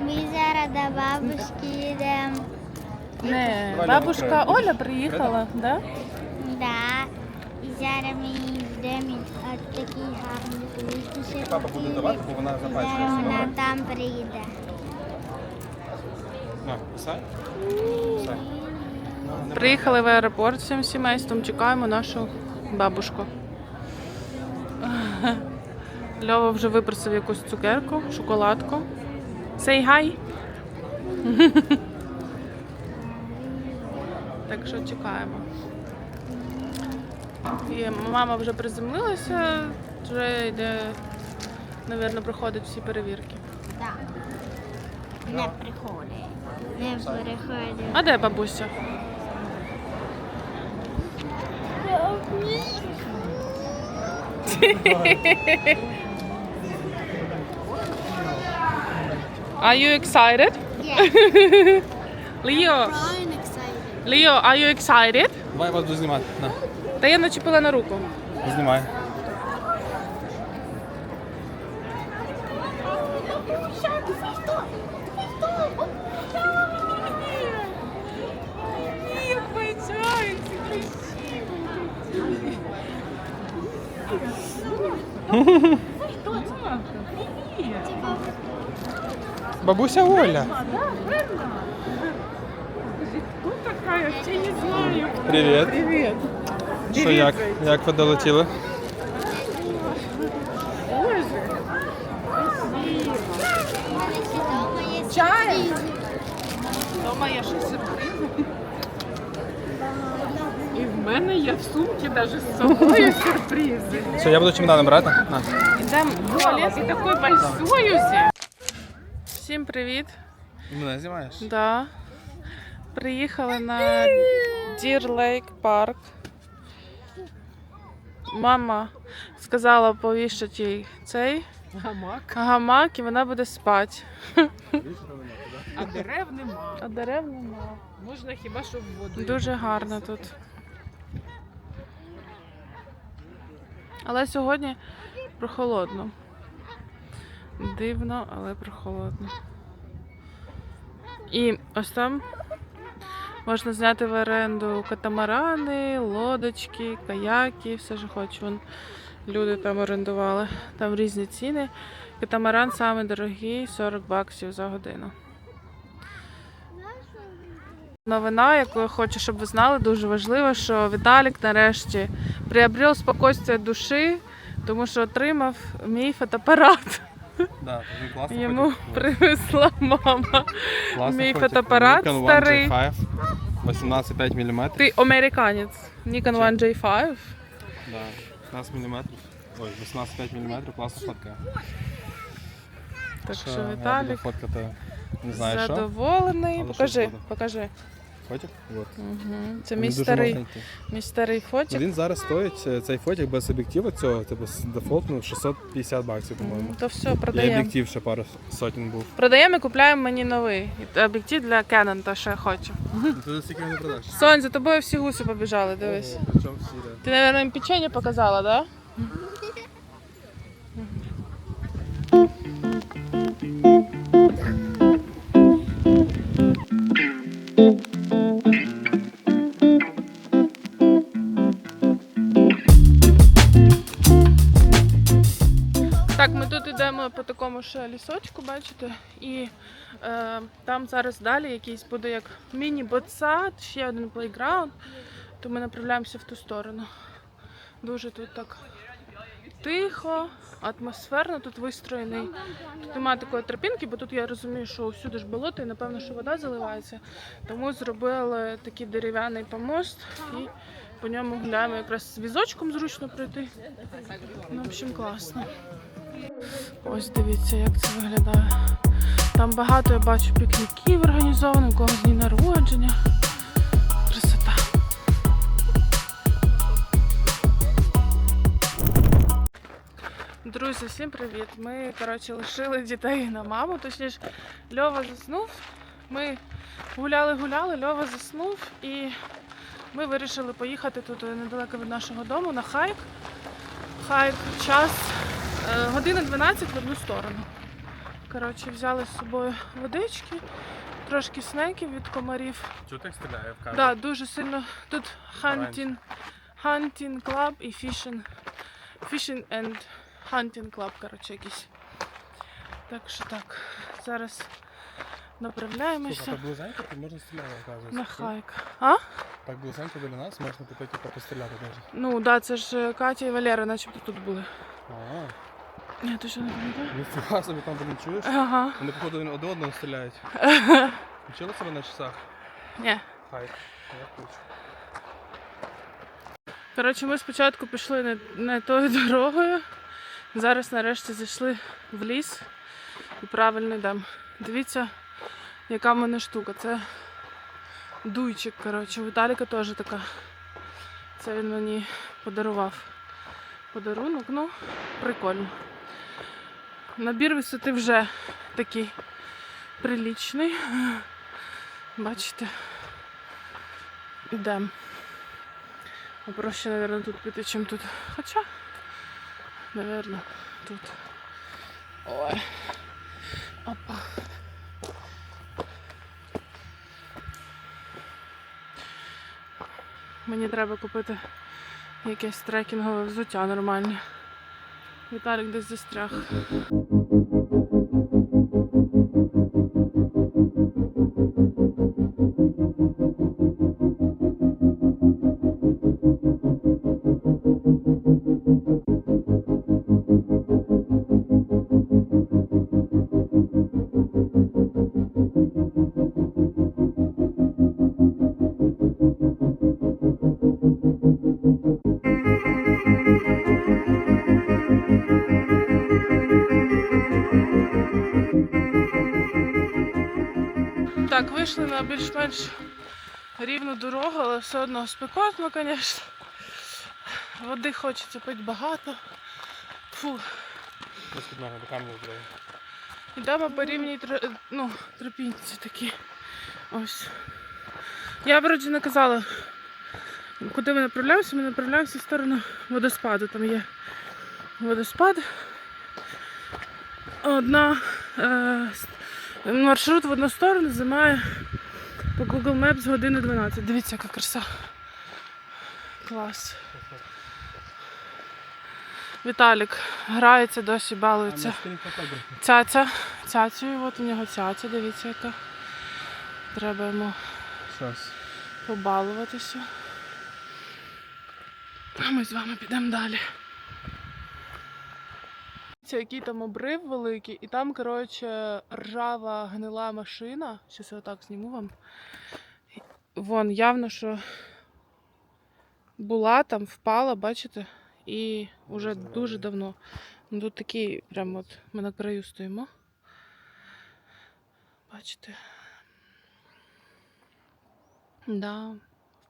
Ми зараз до бабушки йдемо. Не, бабушка Оля приїхала, да? Да. І зараз ми йдемо от такий гарний вулиці. Папа буде давати, бо вона Зараз вона там приїде. На, писай. Писай. Приїхали в аеропорт всім сімейством, чекаємо нашу бабушку. Льова вже випросив якусь цукерку, шоколадку. Say hi! так що чекаємо. І мама вже приземлилася, вже йде, напевно, проходить всі перевірки. Так. Не приходить. Не приходить. А де бабуся? Are you excited? Yes. Leo, I'm excited. Leo, are you excited? Давай вас буду знімати. На, Та я начепила на руку. знімай. Бабуся Оля. Привіт. Привіт. Що як? Як ви долетіли? Чай? Дома є щось сюрпризи. В мене є в сумці навіть з собою сюрпризи. Все, я буду чемоданом брати. На. Йдемо в. І такою большою зі. Всім привіт. Мене знімаєш? Да. Приїхали на Deer Lake Park. Мама сказала повішати їй цей Гамак. гамак і вона буде спати. А дерев нема. А дерев нема. Можна хіба що в воду. Дуже гарно тут. Але сьогодні прохолодно. Дивно, але прохолодно. І ось там можна зняти в оренду катамарани, лодочки, каяки, все що хочеш. Вон люди там орендували. Там різні ціни. Катамаран саме дорогий 40 баксів за годину. Новина, яку я хочу, щоб ви знали, дуже важливо, що Віталік нарешті приобрів спокійствие душі, тому що отримав мій фотоапарат. Да, класно Йому привезла мама. Класно мій фотоапарат Nikon старий. J5, 18,5 мм. Ти американець. Nikon One J5. Да, 15 мм. Ой, 18,5 мм, класно фоткає. Так Що що Віталік фоткати, не знаю задоволений. Але Покажи, покажи. Фотик? Вот. Угу. Це мій старий, мій старий фотик. Він зараз стоїть, е, цей фотик без об'єктиву цього, типу з дефолтну 650 баксів, по-моєму. То все, І об'єктив ще пару сотень був. Продаємо і купляємо мені новий. Об'єктив для Canon, то що я хочу. Ти стільки не продаш. Сонь, за тобою всі гуси побіжали, дивись. Причому всі, да. Ти, наверное, їм печенье показала, да? Так, ще лісочку, бачите, і е, там зараз далі якийсь буде як міні-ботсад, ще один плейграунд, то ми направляємося в ту сторону. Дуже тут так тихо, атмосферно тут вистроєний. Тут немає такої тропінки, бо тут я розумію, що усюди ж болото і напевно, що вода заливається. Тому зробили такий дерев'яний помост і по ньому гуляємо якраз з візочком зручно пройти. Ну, в общем, класно. Ось дивіться, як це виглядає. Там багато я бачу пікніків організованих, когось дні народження. Красота. Друзі, всім привіт! Ми коротше лишили дітей на маму. Точніше, Льова заснув. Ми гуляли-гуляли, Льова заснув і ми вирішили поїхати тут недалеко від нашого дому на хайк. Хайк час е, година 12 в одну сторону. Коротше, взяли з собою водички, трошки снеків від комарів. Чого так стріляє в камеру? Да, дуже сильно. Тут hunting, hunting club і fishing. Fishing and hunting club, коротше, якийсь. Так що так. Зараз направляємося так близенько, то можна стріляти, оказується. на хайк. А? Так близенько біля нас, можна типу, постріляти навіть. Ну, да, це ж е, Катя і Валера, начебто тут були. А, Я точно не пам'ятаю. ніфіга собі там блін, чуєш? Ага. Вони, походу, один до одного стріляють. Включили себе на часах? Ні. Хай. Я включу. Коротше, ми спочатку пішли не, не тою дорогою. Зараз нарешті зайшли в ліс і правильно йдемо. Дивіться, яка в мене штука. Це дуйчик, коротше. Віталіка теж така. Це він мені подарував. Подарунок, ну, прикольно. Набір висоти вже такий прилічний. Бачите? Йдемо. Проще, наверное, тут піти, чим тут. Хоча, наверное, тут. Ой. Опа. Мені треба купити якесь трекінгове взуття нормальне. Віталік десь застряг. Так, вийшли на більш-менш рівну дорогу, але все одно спекотно, звісно. Води хочеться пити багато. Фу. Йдемо по рівній ну, тропінці такі. Ось. Я вроді не казала, куди ми направляємося. Ми направляємося в сторону водоспаду. Там є водоспад. Одна е, маршрут в одну сторону займає по Google Maps години 12. Дивіться, яка краса. Клас. Віталік грається досі, балується. Цяця. Цяцю, от у нього цяця, дивіться яка. Треба йому побалуватися. А ми з вами підемо далі. Це який там обрив великий, і там, коротше, ржава гнила машина. Щас я отак зніму вам. Вон, явно, що була там, впала, бачите? І вже Дуже давно. Ну, Тут такий, прямо от ми на краю стоїмо. Бачите? Да,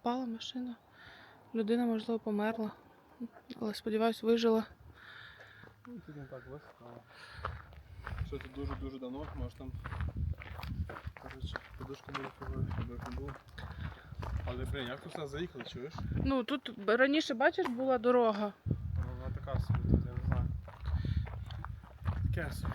впала машина. Людина, можливо, померла. Але сподіваюсь, вижила. Ну, тут не так високо. Що тут дуже-дуже давно, може там. Коротше, подушка була повинна, щоб не було. Але, блін, як тут сюди заїхали, чуєш? Ну, тут раніше, бачиш, була дорога. Ну, Вона така собі тут, я не знаю. Таке собі.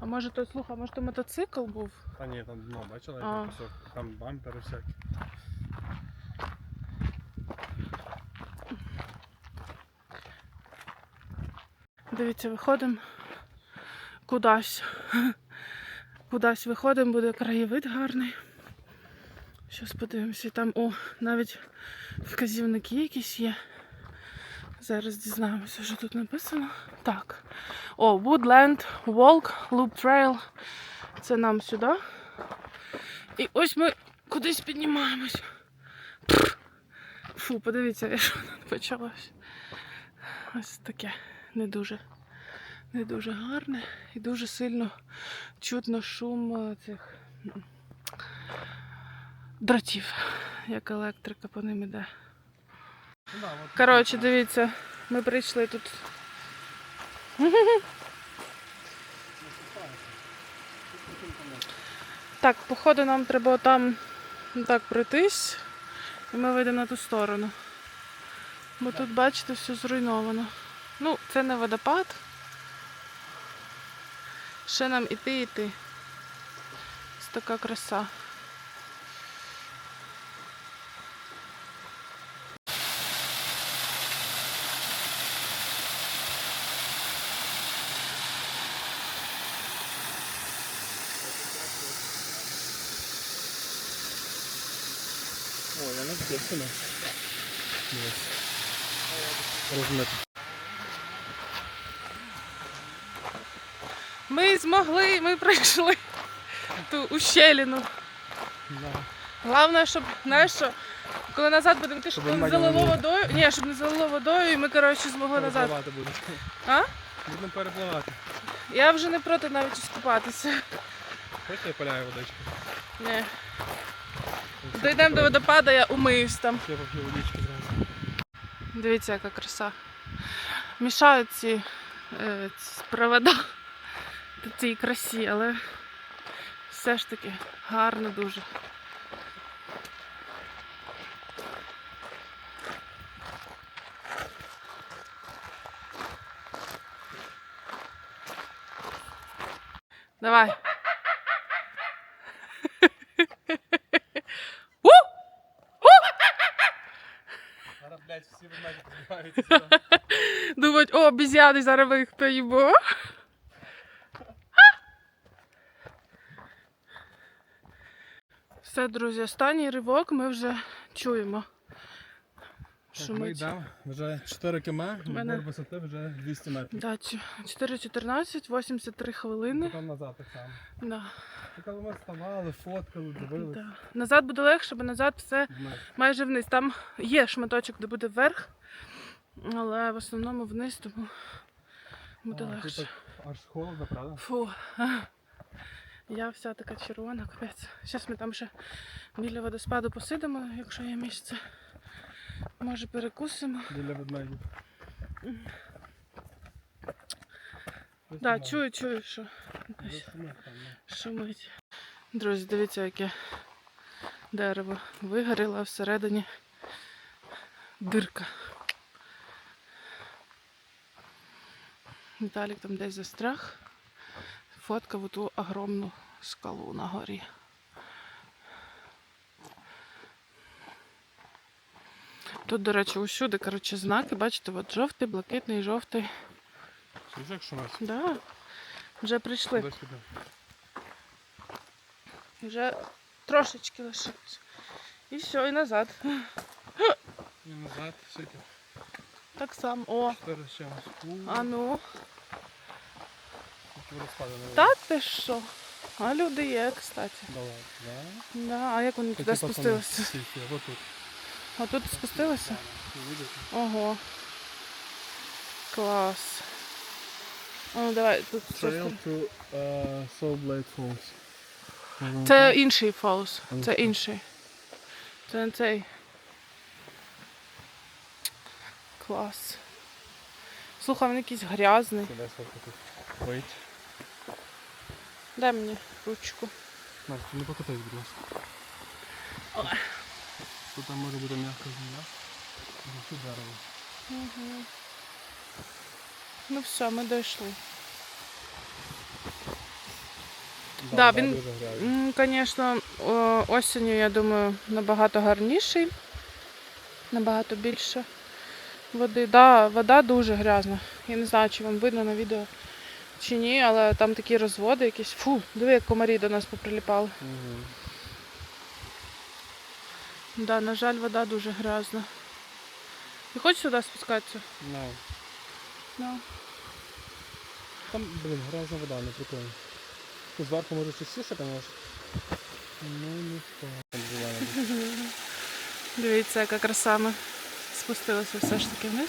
А може то, слухай, може то мотоцикл був? Та ні, там дно, бачила, А. Там бампери всякі. Дивіться, виходимо кудись. Кудись виходимо, буде краєвид гарний. Щас подивимося, там, о, навіть вказівники якісь є. Зараз дізнаємося, що тут написано. Так. О, Woodland Walk Loop Trail. Це нам сюди. І ось ми кудись піднімаємось. Фу, подивіться, я що тут почалось. Ось таке не дуже, не дуже гарне і дуже сильно чутно шум е, цих м, дротів, як електрика по ним іде. Ну, Коротше, дивіться, ми прийшли тут. Так, походу нам треба там так пройтись, і ми вийдемо на ту сторону. Бо тут, бачите, все зруйновано. Ну, це не водопад. Ще нам іти, іти. Ось така краса. О, я не втішена. Розмити. Ми змогли, ми пройшли ту ущеліну. Головне, щоб, знаєш що, коли назад будемо йти, щоб Щоб не залило водою. Ні, щоб не залило водою, і ми, коротше, змогли назад. Перепливати будемо. А? Будемо перепливати. Я вже не проти навіть скупатися. Хочете я поляю водичку? Ні. Дійдемо до водопада, я умиюсь там. Я поп'ю водички зразу. Дивіться, яка краса. Мішають ці, е, ці провода до цій красі, але все ж таки гарно дуже. Давай. Зараз, блядь, всі ведмеді позбиваються. Думають, о, обіз'яни, зараз ми їх поїмо. Все, друзі, останній ривок ми вже чуємо. Так, ми йдемо вже 4 км, Мене- висоти вже 200 метрів. Да, 4.14, 83 хвилини. Потім назад так само. Да, Так, коли ми вставали, фоткали, дивилися. да. Назад буде легше, бо назад все Вниз. майже вниз. Там є шматочок, де буде вверх, але в основному вниз, тому буде А, тут легше. так аж холодно, правда? Фу. Я вся така червона, капець. Зараз ми там ще біля водоспаду посидимо, якщо є місце. Може перекусимо. Біля ведмедів. Так, да, чую, чую, що шумить. Друзі, дивіться, яке дерево вигоріло а всередині дирка. Віталік там десь застряг. Фоткав ту огромну скалу на горі. Тут, до речі, усюди, коротше, знаки, бачите, от жовтий, блакитний, жовтий. Як шумить. Да. Вже прийшли. Сюди? Вже трошечки лишилось. І все, і назад. І назад, скільки? Так само. О, 4 з чимось. У, а ну. Тільки водоспаду не Та ти що? А люди є, кстати. Давай, да? Да, а як вони туди спустилися? А тут спустилися? Ого. Клас. Ну давай тут. Trail to uh, Soul Blade Falls. Це інший фаус. Ну, Це інший. Це не цей. Клас. Слухай, він якийсь грязний. Вийти. Дай мені ручку. Настя, не покатись, будь ласка. Тут там може бути м'яка земля. Тут дерево. Угу. Ну все, ми дійшли. Да, він- М, Звісно, о- осінню, я думаю, набагато гарніший, набагато більше води. Да, вода дуже грязна. Я не знаю, чи вам видно на відео чи ні, але там такі розводи якісь. Фу, диви, як комарі до нас поприліпали. Мгм. Да, на жаль, вода дуже грязна. Ти хочеш сюди спускатися? Ну, Да. Там, блін, грязна вода, не прикольно. Тут зверху може чистіше, звісно. Ну, не то. Дивіться, яка краса ми спустилися все ж таки вниз.